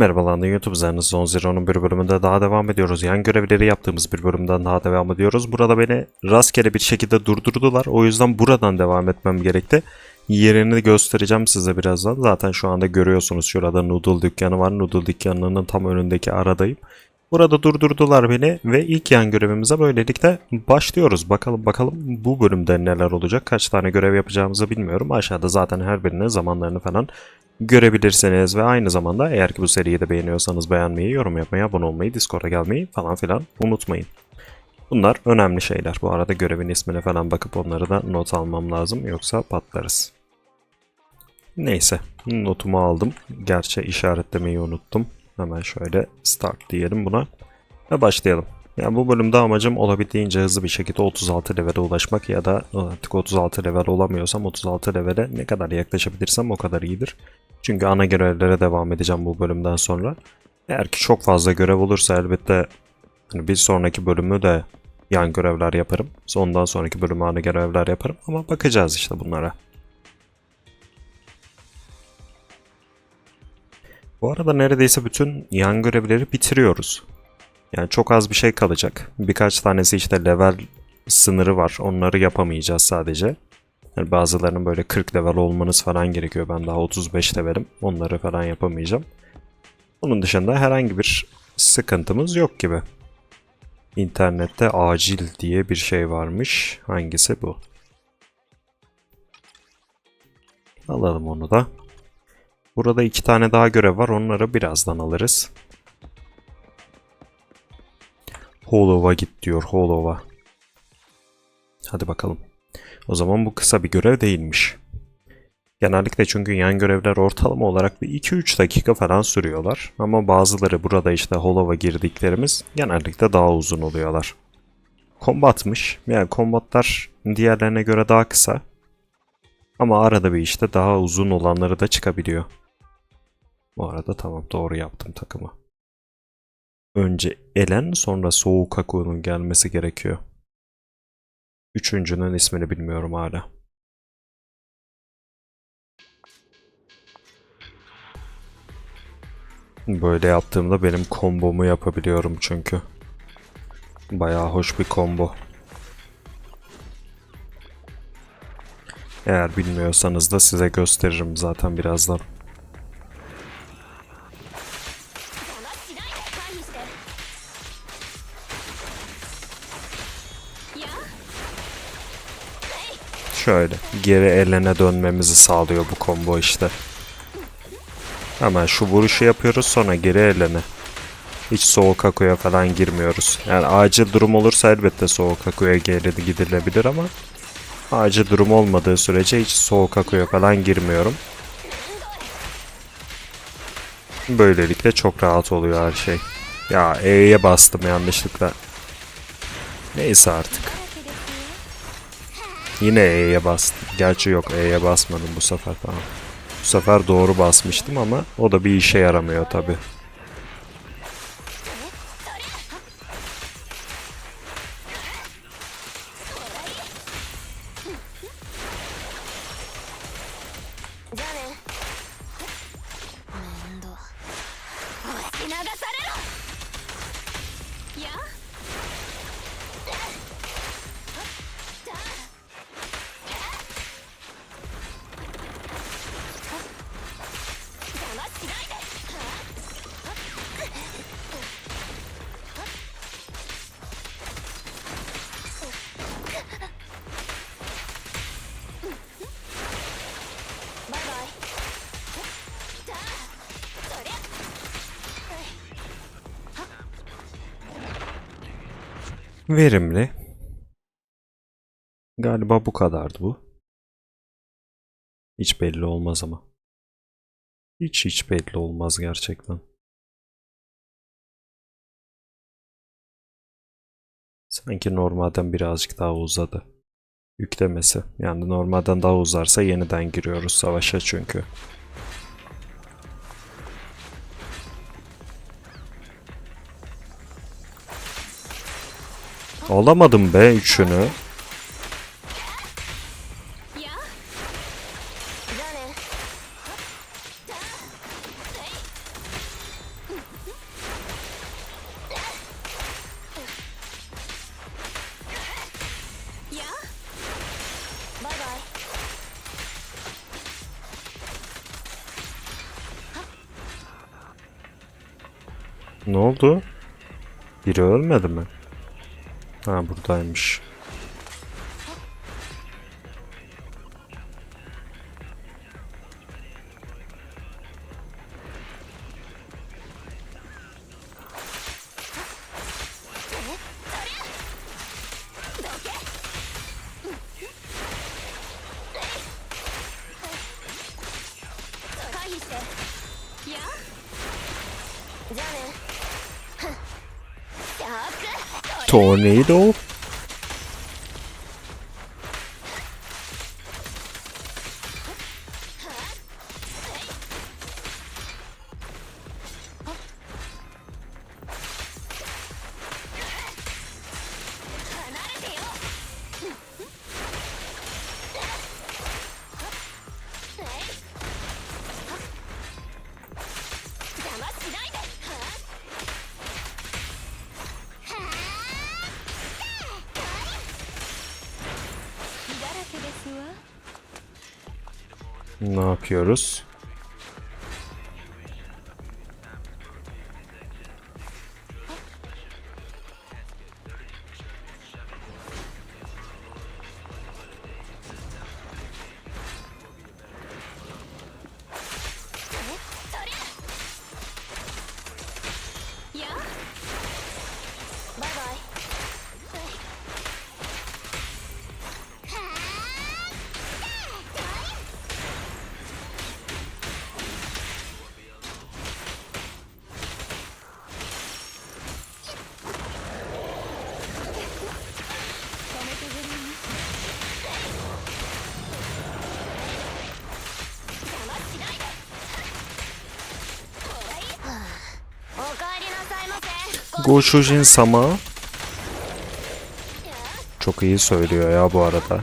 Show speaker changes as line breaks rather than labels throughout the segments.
Merhabalar YouTube üzerinde Zone Zero'nun bir bölümünde daha devam ediyoruz. Yan görevleri yaptığımız bir bölümden daha devam ediyoruz. Burada beni rastgele bir şekilde durdurdular. O yüzden buradan devam etmem gerekti. Yerini göstereceğim size birazdan. Zaten şu anda görüyorsunuz şurada noodle dükkanı var. Noodle dükkanının tam önündeki aradayım. Burada durdurdular beni ve ilk yan görevimize böylelikle başlıyoruz. Bakalım bakalım bu bölümde neler olacak. Kaç tane görev yapacağımızı bilmiyorum. Aşağıda zaten her birinin zamanlarını falan görebilirsiniz ve aynı zamanda eğer ki bu seriyi de beğeniyorsanız beğenmeyi, yorum yapmayı, abone olmayı, Discord'a gelmeyi falan filan unutmayın. Bunlar önemli şeyler. Bu arada görevin ismine falan bakıp onları da not almam lazım yoksa patlarız. Neyse notumu aldım. Gerçi işaretlemeyi unuttum. Hemen şöyle start diyelim buna ve başlayalım. Yani bu bölümde amacım olabildiğince hızlı bir şekilde 36 levele ulaşmak ya da artık 36 level olamıyorsam 36 levele ne kadar yaklaşabilirsem o kadar iyidir. Çünkü ana görevlere devam edeceğim bu bölümden sonra. Eğer ki çok fazla görev olursa elbette hani bir sonraki bölümü de yan görevler yaparım. Ondan sonraki bölümü ana görevler yaparım ama bakacağız işte bunlara. Bu arada neredeyse bütün yan görevleri bitiriyoruz. Yani çok az bir şey kalacak. Birkaç tanesi işte level sınırı var. Onları yapamayacağız sadece. Yani bazılarının böyle 40 level olmanız falan gerekiyor. Ben daha 35 levelim. Onları falan yapamayacağım. Onun dışında herhangi bir sıkıntımız yok gibi. İnternette acil diye bir şey varmış. Hangisi bu? Alalım onu da. Burada iki tane daha görev var. Onları birazdan alırız. Hollow'a git diyor Hollow'a. Hadi bakalım. O zaman bu kısa bir görev değilmiş. Genellikle çünkü yan görevler ortalama olarak bir 2-3 dakika falan sürüyorlar. Ama bazıları burada işte Hollow'a girdiklerimiz genellikle daha uzun oluyorlar. Kombatmış. Yani kombatlar diğerlerine göre daha kısa. Ama arada bir işte daha uzun olanları da çıkabiliyor. Bu arada tamam doğru yaptım takımı. Önce Elen sonra Soğuk Haku'nun gelmesi gerekiyor. Üçüncünün ismini bilmiyorum hala. Böyle yaptığımda benim kombomu yapabiliyorum çünkü. Bayağı hoş bir combo. Eğer bilmiyorsanız da size gösteririm zaten birazdan. Şöyle geri elene dönmemizi sağlıyor bu combo işte. Hemen şu vuruşu yapıyoruz sonra geri elene. Hiç soğuk akuya falan girmiyoruz. Yani acil durum olursa elbette soğuk akuya geri gidilebilir ama acil durum olmadığı sürece hiç soğuk akuya falan girmiyorum. Böylelikle çok rahat oluyor her şey. Ya E'ye bastım yanlışlıkla. Neyse artık. Yine E'ye bastım. Gerçi yok E'ye basmadım bu sefer tamam. Bu sefer doğru basmıştım ama o da bir işe yaramıyor tabi. Verimli. Galiba bu kadardı bu. Hiç belli olmaz ama. Hiç hiç belli olmaz gerçekten. Sanki normalden birazcık daha uzadı. Yüklemesi. Yani normalden daha uzarsa yeniden giriyoruz savaşa çünkü. Alamadım be üçünü. Ne oldu? Biri ölmedi mi? Ha buradaymış. Tornado. Ne Goshujin Sama çok iyi söylüyor ya bu arada.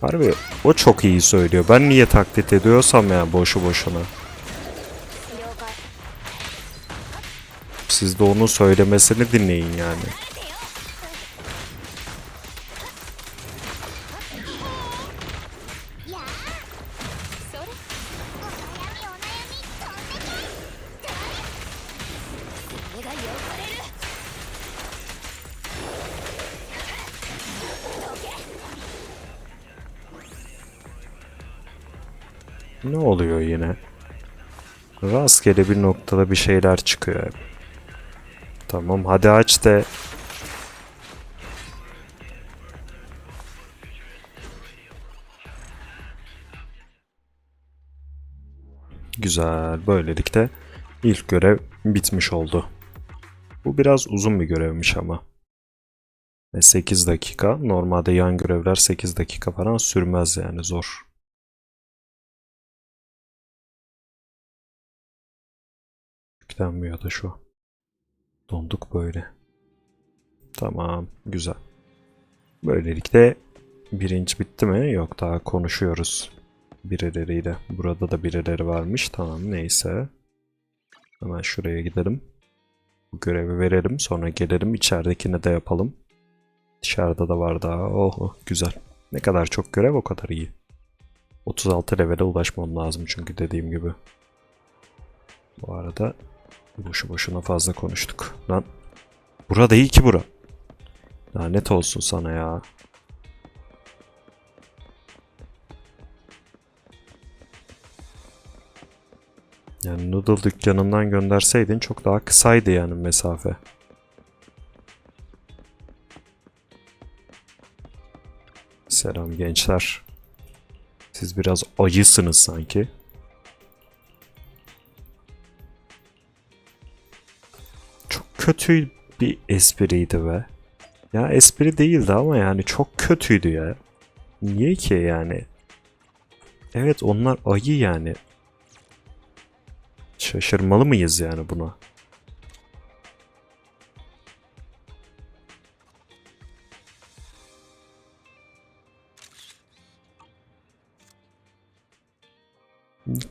Harbi o çok iyi söylüyor. Ben niye taklit ediyorsam ya boşu boşuna. Siz de onun söylemesini dinleyin yani. Rastgele bir noktada bir şeyler çıkıyor. Tamam hadi aç de. Güzel. Böylelikle ilk görev bitmiş oldu. Bu biraz uzun bir görevmiş ama. Ve 8 dakika. Normalde yan görevler 8 dakika falan sürmez yani zor. Yüklenmiyor da şu. Donduk böyle. Tamam, güzel. Böylelikle birinci bitti mi? Yok daha konuşuyoruz birileriyle. Burada da birileri varmış. Tamam neyse. Hemen şuraya gidelim. Bu görevi verelim. Sonra gelelim içeridekini de yapalım. Dışarıda da var daha. Oh, oh güzel. Ne kadar çok görev o kadar iyi. 36 levele ulaşmam lazım çünkü dediğim gibi. Bu arada boşu boşuna fazla konuştuk. Lan burada iyi ki bura. Lanet olsun sana ya. Yani noodle dükkanından gönderseydin çok daha kısaydı yani mesafe. Selam gençler. Siz biraz acısınız sanki. Kötü bir espriydi be. Ya espri değildi ama yani çok kötüydü ya. Niye ki yani? Evet onlar ayı yani. Şaşırmalı mıyız yani buna?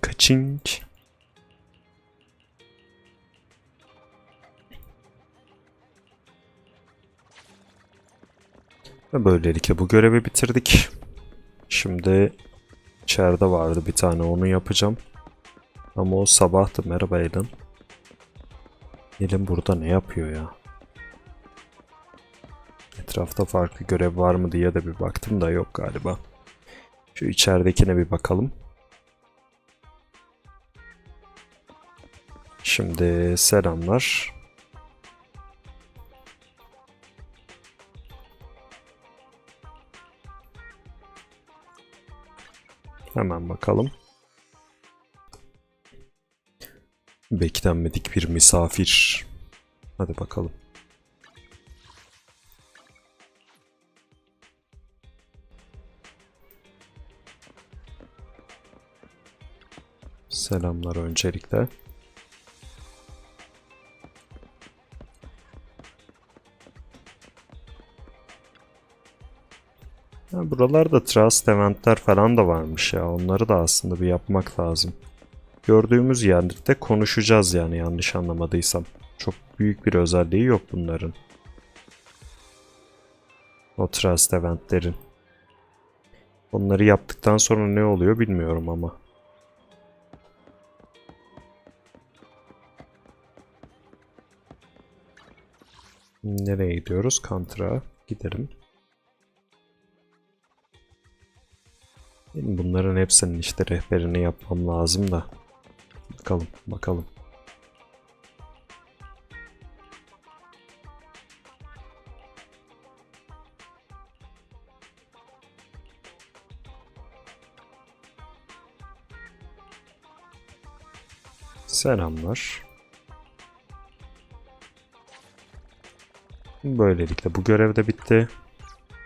Kaçınç. Ve böylelikle bu görevi bitirdik. Şimdi içeride vardı bir tane onu yapacağım. Ama o sabahtı. Merhaba Aiden. Elim burada ne yapıyor ya? Etrafta farklı görev var mı diye de bir baktım da yok galiba. Şu içeridekine bir bakalım. Şimdi selamlar. Hemen bakalım. Beklenmedik bir misafir. Hadi bakalım. Selamlar öncelikle. Buralarda trust eventler falan da varmış ya. Onları da aslında bir yapmak lazım. Gördüğümüz yerde konuşacağız yani yanlış anlamadıysam. Çok büyük bir özelliği yok bunların. O trust eventlerin. Onları yaptıktan sonra ne oluyor bilmiyorum ama. Nereye gidiyoruz? Kantra. Gidelim. Bunların hepsinin işte rehberini yapmam lazım da. Bakalım, bakalım. Selamlar. Böylelikle bu görev de bitti.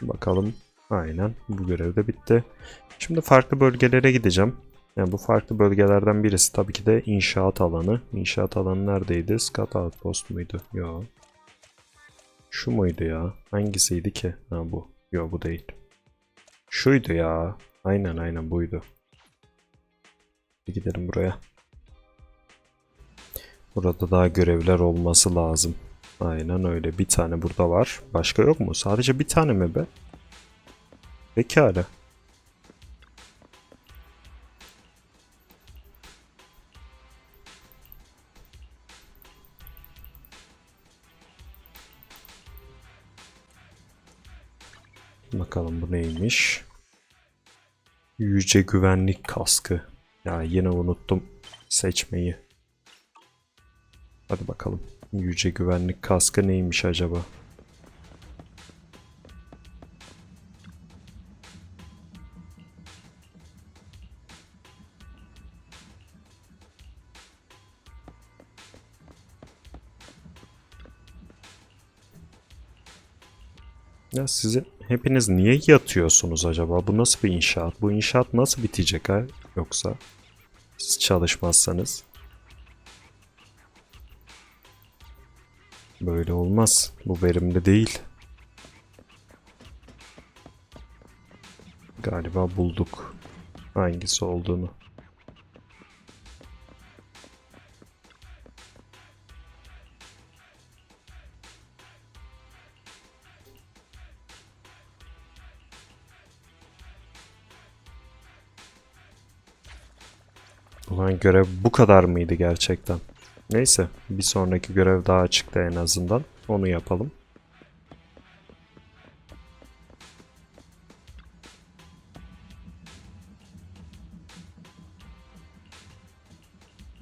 Bakalım. Aynen bu görev de bitti. Şimdi farklı bölgelere gideceğim. Yani bu farklı bölgelerden birisi tabii ki de inşaat alanı. İnşaat alanı neredeydi? Skat Outpost muydu? Yo. Şu muydu ya? Hangisiydi ki? Ha bu. Yo bu değil. Şuydu ya. Aynen aynen buydu. Bir gidelim buraya. Burada daha görevler olması lazım. Aynen öyle. Bir tane burada var. Başka yok mu? Sadece bir tane mi be? Pekala. Bakalım bu neymiş? Yüce güvenlik kaskı. Ya yine unuttum seçmeyi. Hadi bakalım. Yüce güvenlik kaskı neymiş acaba? Ya sizin hepiniz niye yatıyorsunuz acaba? Bu nasıl bir inşaat? Bu inşaat nasıl bitecek ha? Yoksa siz çalışmazsanız. Böyle olmaz. Bu verimli değil. Galiba bulduk hangisi olduğunu. Ulan görev bu kadar mıydı gerçekten? Neyse bir sonraki görev daha çıktı en azından. Onu yapalım.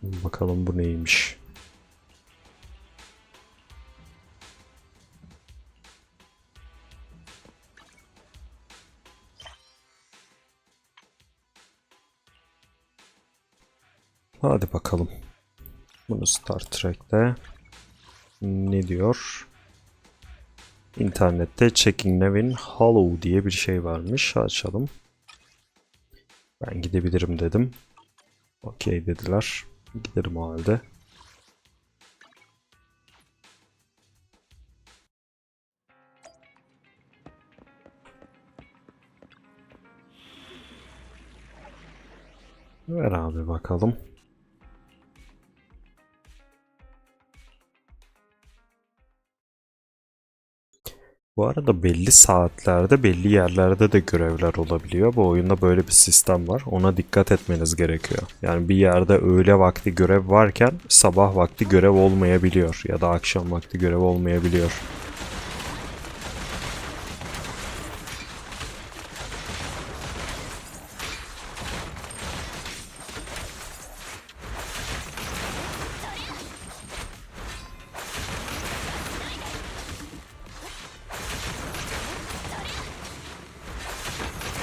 Bakalım bu neymiş. Hadi bakalım. Bunu Star Trek'te ne diyor? İnternette Checking Nevin Hollow diye bir şey varmış. Açalım. Ben gidebilirim dedim. Okey dediler. Giderim o halde. Ver abi bakalım. Bu arada belli saatlerde belli yerlerde de görevler olabiliyor. Bu oyunda böyle bir sistem var. Ona dikkat etmeniz gerekiyor. Yani bir yerde öğle vakti görev varken sabah vakti görev olmayabiliyor. Ya da akşam vakti görev olmayabiliyor.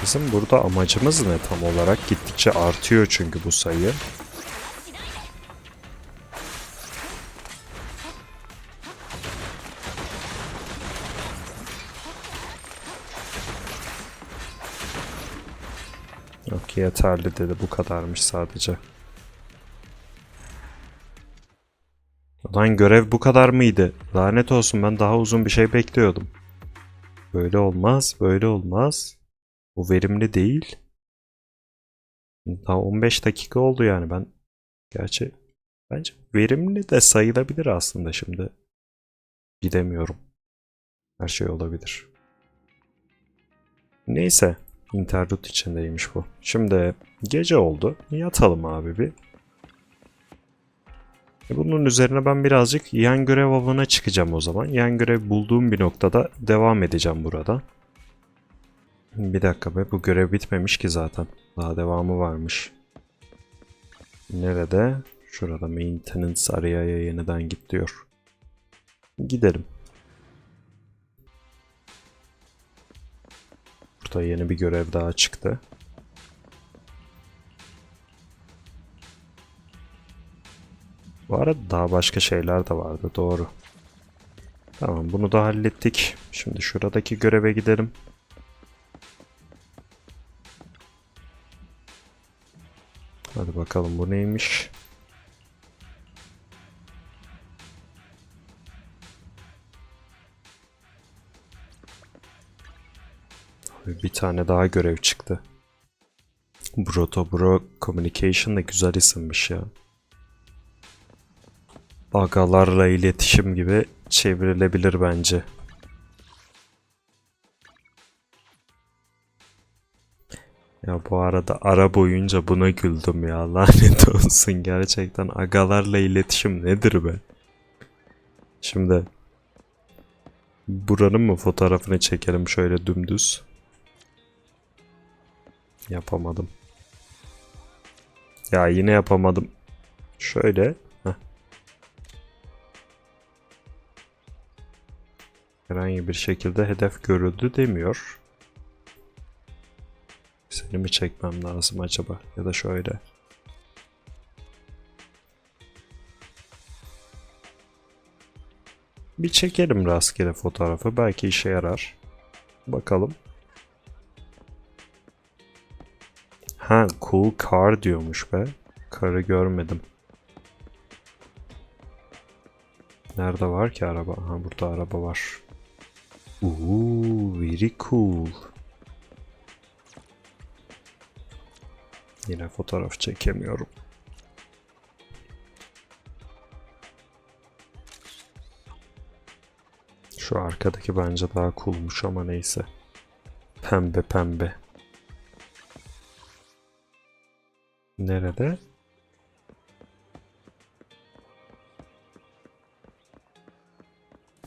Bizim burada amacımız ne tam olarak? Gittikçe artıyor çünkü bu sayı. Yok yeterli dedi bu kadarmış sadece. Lan görev bu kadar mıydı? Lanet olsun ben daha uzun bir şey bekliyordum. Böyle olmaz, böyle olmaz. Bu verimli değil. Daha 15 dakika oldu yani ben. Gerçi bence verimli de sayılabilir aslında şimdi. Gidemiyorum. Her şey olabilir. Neyse. internet içindeymiş bu. Şimdi gece oldu. Yatalım abi bir. E, Bunun üzerine ben birazcık yan görev avına çıkacağım o zaman. Yan görev bulduğum bir noktada devam edeceğim burada. Bir dakika be bu görev bitmemiş ki zaten. Daha devamı varmış. Nerede? Şurada maintenance area'ya yeniden git diyor. Gidelim. Burada yeni bir görev daha çıktı. Bu arada daha başka şeyler de vardı doğru. Tamam bunu da hallettik. Şimdi şuradaki göreve gidelim. Hadi bakalım bu neymiş? Bir tane daha görev çıktı. Broto Bro Communication da güzel isimmiş ya. Agalarla iletişim gibi çevrilebilir bence. Ya bu arada ara boyunca buna güldüm ya lanet olsun gerçekten agalarla iletişim nedir be? Şimdi buranın mı fotoğrafını çekelim şöyle dümdüz? Yapamadım. Ya yine yapamadım. Şöyle. Heh. Herhangi bir şekilde hedef görüldü demiyor. Seni mi çekmem lazım acaba? Ya da şöyle. Bir çekelim rastgele fotoğrafı. Belki işe yarar. Bakalım. Ha cool car diyormuş be. Karı görmedim. Nerede var ki araba? Ha burada araba var. Ooh, very cool. Yine fotoğraf çekemiyorum. Şu arkadaki bence daha coolmuş ama neyse. Pembe pembe. Nerede?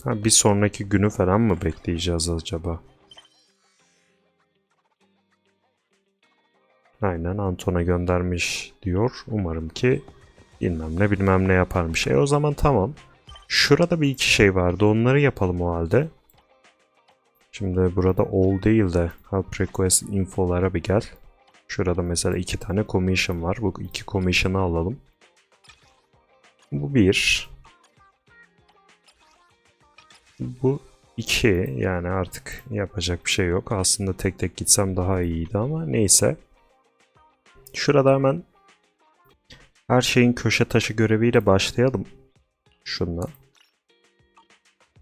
Ha, bir sonraki günü falan mı bekleyeceğiz acaba? Aynen Anton'a göndermiş diyor. Umarım ki bilmem ne bilmem ne yaparmış. E o zaman tamam. Şurada bir iki şey vardı. Onları yapalım o halde. Şimdi burada all değil de help request infolara bir gel. Şurada mesela iki tane commission var. Bu iki commission'ı alalım. Bu bir. Bu iki. Yani artık yapacak bir şey yok. Aslında tek tek gitsem daha iyiydi ama neyse. Şurada hemen her şeyin köşe taşı göreviyle başlayalım. Şunla.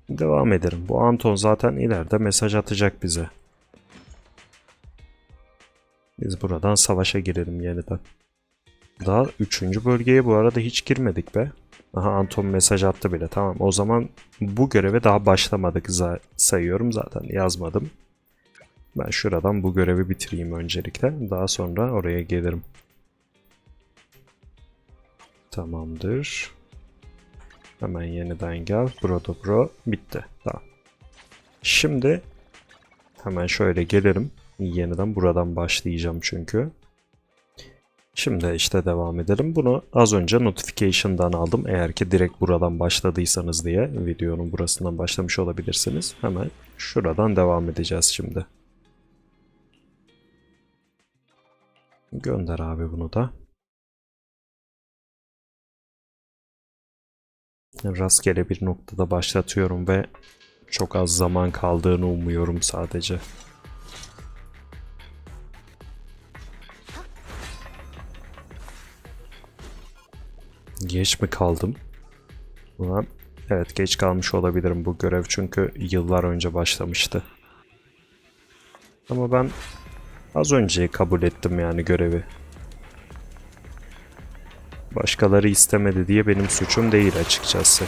Devam edelim. Bu Anton zaten ileride mesaj atacak bize. Biz buradan savaşa girelim yeniden. Daha 3. bölgeye bu arada hiç girmedik be. Aha Anton mesaj attı bile. Tamam o zaman bu göreve daha başlamadık sayıyorum zaten yazmadım. Ben şuradan bu görevi bitireyim öncelikle. Daha sonra oraya gelirim. Tamamdır. Hemen yeniden gel. Bro da bro. Bitti. Tamam. Şimdi hemen şöyle gelirim. Yeniden buradan başlayacağım çünkü. Şimdi işte devam edelim. Bunu az önce notification'dan aldım. Eğer ki direkt buradan başladıysanız diye videonun burasından başlamış olabilirsiniz. Hemen şuradan devam edeceğiz şimdi. Gönder abi bunu da. Rastgele bir noktada başlatıyorum ve çok az zaman kaldığını umuyorum sadece. Geç mi kaldım? Ulan, evet geç kalmış olabilirim bu görev çünkü yıllar önce başlamıştı. Ama ben az önce kabul ettim yani görevi. Başkaları istemedi diye benim suçum değil açıkçası.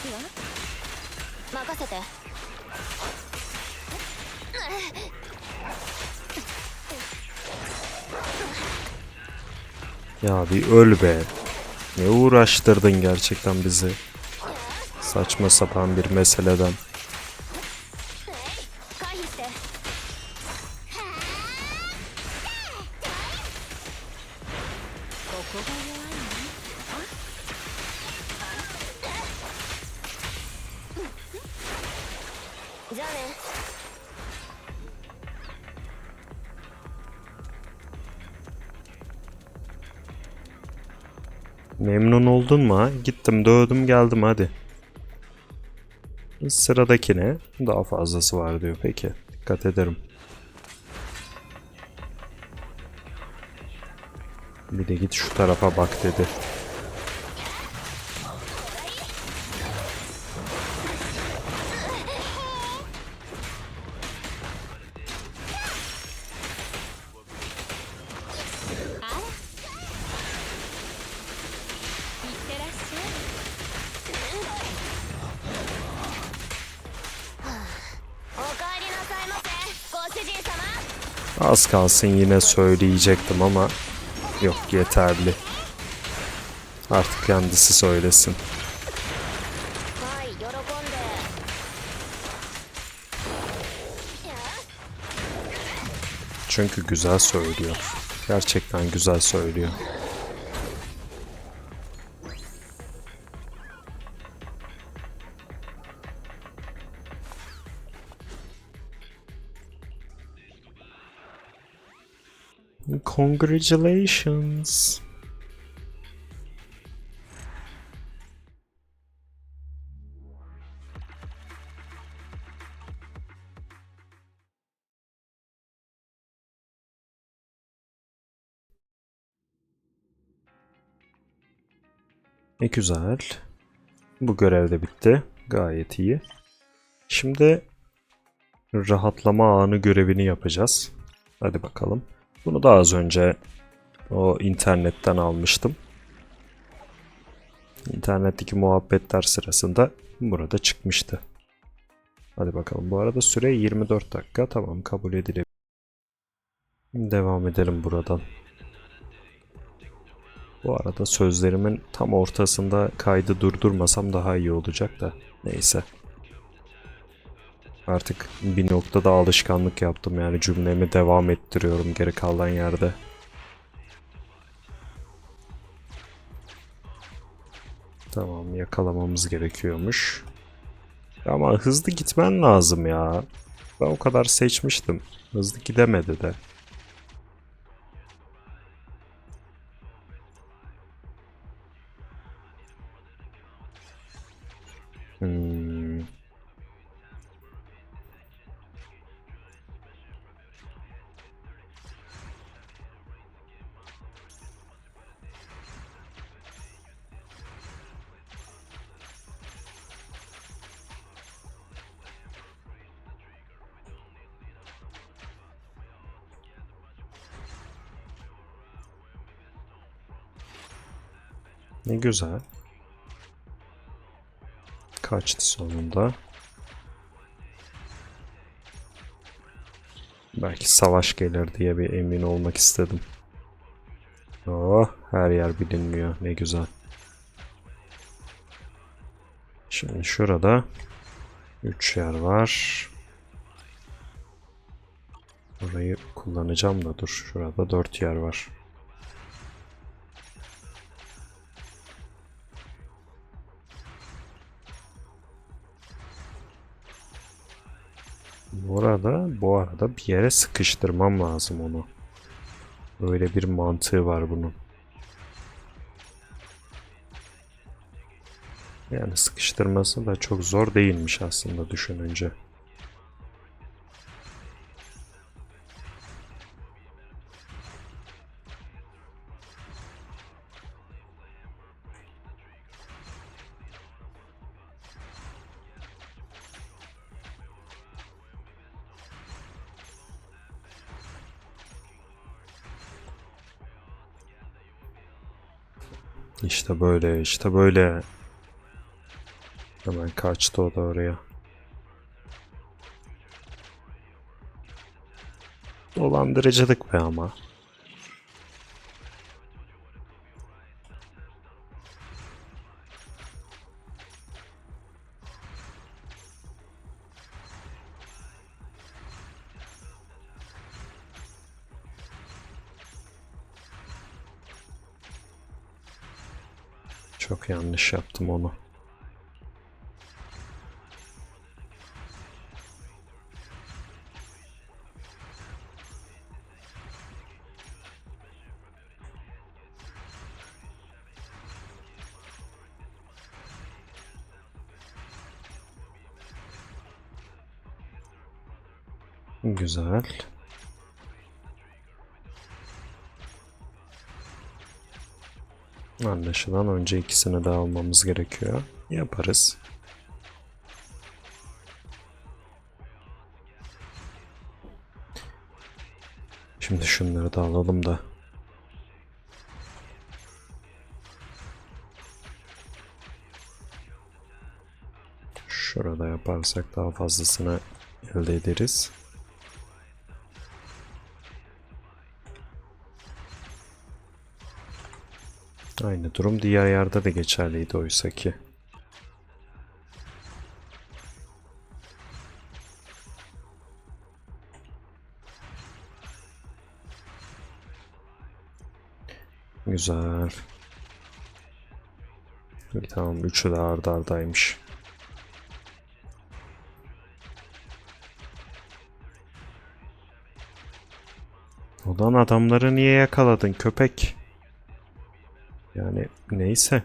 ここですわ任せて
Ya bir öl be. Ne uğraştırdın gerçekten bizi. Saçma sapan bir meseleden. Oldun mu? Gittim dövdüm geldim hadi. Sıradakine daha fazlası var diyor peki. Dikkat ederim. Bir de git şu tarafa bak dedi.「kalsın yine söyleyecektim ama yok yeterli. Artık kendisi söylesin. Çünkü güzel söylüyor. Gerçekten güzel söylüyor. Congratulations. Ne güzel. Bu görev de bitti. Gayet iyi. Şimdi rahatlama anı görevini yapacağız. Hadi bakalım. Bunu da az önce o internetten almıştım. İnternetteki muhabbetler sırasında burada çıkmıştı. Hadi bakalım. Bu arada süre 24 dakika. Tamam kabul edilebilir. Devam edelim buradan. Bu arada sözlerimin tam ortasında kaydı durdurmasam daha iyi olacak da. Neyse. Artık bir noktada alışkanlık yaptım yani cümlemi devam ettiriyorum geri kalan yerde. Tamam yakalamamız gerekiyormuş. Ama hızlı gitmen lazım ya. Ben o kadar seçmiştim. Hızlı gidemedi de. Hmm. Ne güzel. Kaçtı sonunda. Belki savaş gelir diye bir emin olmak istedim. Oh, her yer bilinmiyor. Ne güzel. Şimdi şurada 3 yer var. Burayı kullanacağım da dur. Şurada 4 yer var. Burada bu arada bir yere sıkıştırmam lazım onu. Öyle bir mantığı var bunun. Yani sıkıştırması da çok zor değilmiş aslında düşününce. İşte böyle, işte böyle. Hemen kaçtı o da oraya. Dolandırıcılık be ama. Yanlış yaptım onu. Güzel. Anlaşılan önce ikisini de almamız gerekiyor. Yaparız. Şimdi şunları da alalım da. Şurada yaparsak daha fazlasını elde ederiz. Aynı durum diğer yerde de geçerliydi oysa ki. Güzel. İyi, Tamam üçü de arda ardaymış. Ulan adamları niye yakaladın köpek? Yani neyse.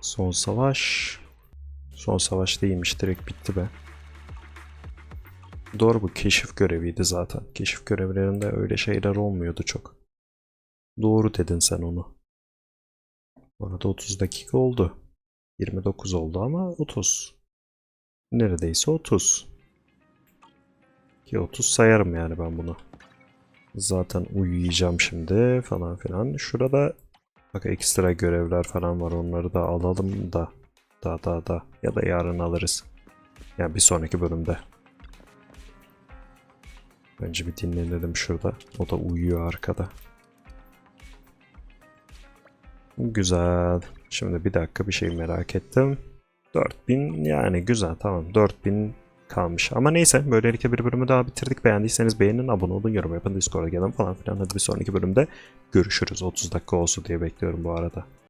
Son savaş. Son savaş değilmiş direkt bitti be. Doğru bu keşif göreviydi zaten. Keşif görevlerinde öyle şeyler olmuyordu çok. Doğru dedin sen onu. Bu arada 30 dakika oldu. 29 oldu ama 30. Neredeyse 30. Ki 30 sayarım yani ben bunu. Zaten uyuyacağım şimdi falan filan. Şurada bak ekstra görevler falan var. Onları da alalım da. Da da da. Ya da yarın alırız. Yani bir sonraki bölümde. Bence bir dinlenelim şurada. O da uyuyor arkada. Güzel. Şimdi bir dakika bir şey merak ettim. 4000 yani güzel tamam 4000 kalmış. Ama neyse böylelikle bir bölümü daha bitirdik. Beğendiyseniz beğenin, abone olun, yorum yapın, Discord'a gelin falan filan. Hadi bir sonraki bölümde görüşürüz. 30 dakika olsun diye bekliyorum bu arada.